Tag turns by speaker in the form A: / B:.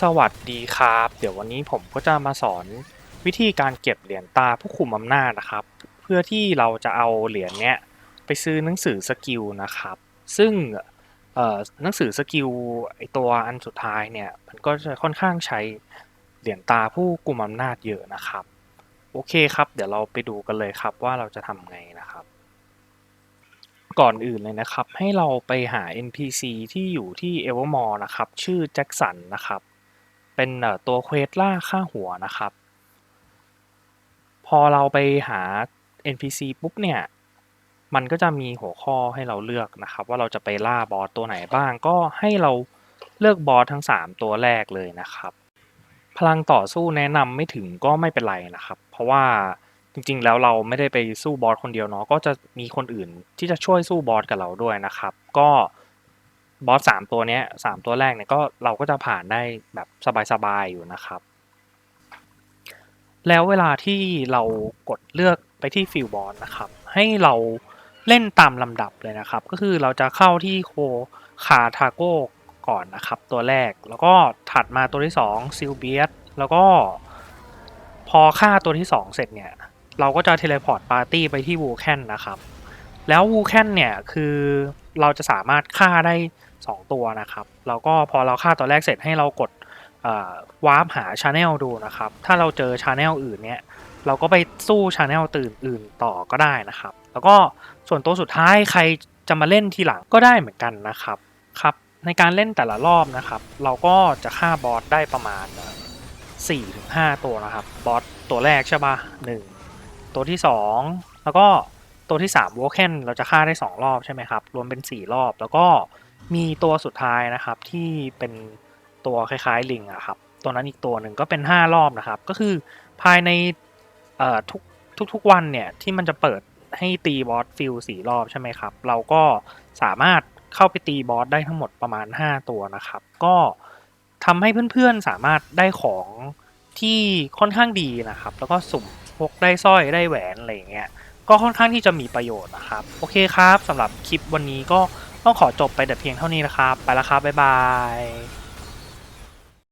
A: สวัสดีครับ เดี๋ยววันนี้ผมก็จะมาสอนวิธีการเก็บเหรียญตาผู้คุมอำนาจนะครับ เพื่อที่เราจะเอาเหรียญเนี้ยไปซื้อหนังสือสกิลนะครับ ซึ่งเอ่อหนังสือสกิลไอตัวอันสุดท้ายเนี่ยมันก็จะค่อนข้างใช้เหรียญตาผู้กุมอำนาจเยอะนะครับ โอเคครับ เดี๋ยวเราไปดูกันเลยครับว่าเราจะทำไงนะครับ ก่อนอื่นเลยนะครับ ให้เราไปหา NPC ที่อยู่ที่ Evermore นะครับ ชื่อแจ็คสันนะครับ เป็นตัวเควสล่าค่าหัวนะครับ พอเราไปหา NPC ปุ๊บเนี่ยมันก็จะมีหัวข้อให้เราเลือกนะครับ ว่าเราจะไปล่าบอสตัวไหนบ้าง ก็ให้เราเลือกบอสทั้ง 3 ตัวแรกเลยนะครับ พลังต่อสู้แนะนำไม่ถึงก็ไม่เป็นไรนะครับ เพราะว่าจริงๆแล้วเราไม่ได้ไปสู้บอสคนเดียวเนาะก็จะมีคนอื่นที่จะช่วยสู้บอสกับเราด้วยนะครับ ก็ บอสสามตัวเนี้ยสามตัวแรกเนี่ยก็เราก็จะผ่านได้แบบสบายๆอยู่นะครับ แล้วเวลาที่เรากดเลือกไปที่ฟิลบอสนะครับ ให้เราเล่นตามลำดับเลยนะครับ ก็คือเราจะเข้าที่โคคาทาโก้ก่อนนะครับ ตัวแรกแล้วก็ถัดมาตัวที่2ซิลเบียสแล้วก็พอฆ่าตัวที่ 2 เสร็จเนี่ย เราก็จะเทเลพอร์ตปาร์ตี้ไปที่วูแคนนะครับ แล้ววูแคนเนี่ย คือเราจะสามารถฆ่าได้ 2 ตัวนะครับ แล้วก็พอเราฆ่าตัวแรกเสร็จให้เรากดวาร์ปหาชาแนลดูนะครับ ถ้าเราเจอชาแนลอื่นเนี่ย เราก็ไปสู้ชาแนลตื่นอื่นต่อก็ได้นะครับ แล้วก็ส่วนตัวสุดท้ายใครจะมาเล่นทีหลังก็ได้เหมือนกันนะครับครับ ในการเล่นแต่ละรอบนะครับ เราก็จะฆ่าบอสได้ประมาณ4ถึง5ตัวนะครับ บอสตัวแรกใช่ปะหนึ่งตัวที่ 2 แล้วก็ตัวที่3โวเคนเราจะฆ่าได้ 2 รอบใช่ไหมครับ รวมเป็น 4 รอบแล้วก็ มีตัวสุดท้ายนะครับที่เป็นตัวคล้ายๆลิงอะครับตัวนั้นอีกตัวหนึ่งก็เป็น 5 รอบนะครับ ก็คือภายในเอ่อทุกทุกๆวันเนี่ยที่มันจะเปิดให้ตีบอสฟิลสี่รอบใช่ไหมครับ เราก็สามารถเข้าไปตีบอสได้ทั้งหมดประมาณ 5 ตัวนะครับ ก็ทำให้เพื่อนๆสามารถได้ของที่ค่อนข้างดีนะครับ แล้วก็สุ่มพกได้สร้อยได้แหวนอะไรอย่างเงี้ยก็ค่อนข้างที่จะมีประโยชน์นะครับ โอเคครับสำหรับคลิปวันนี้ก็ ต้องขอจบไปแต่เพียงเท่านี้นะครับ ไปแล้วครับ บ๊ายบาย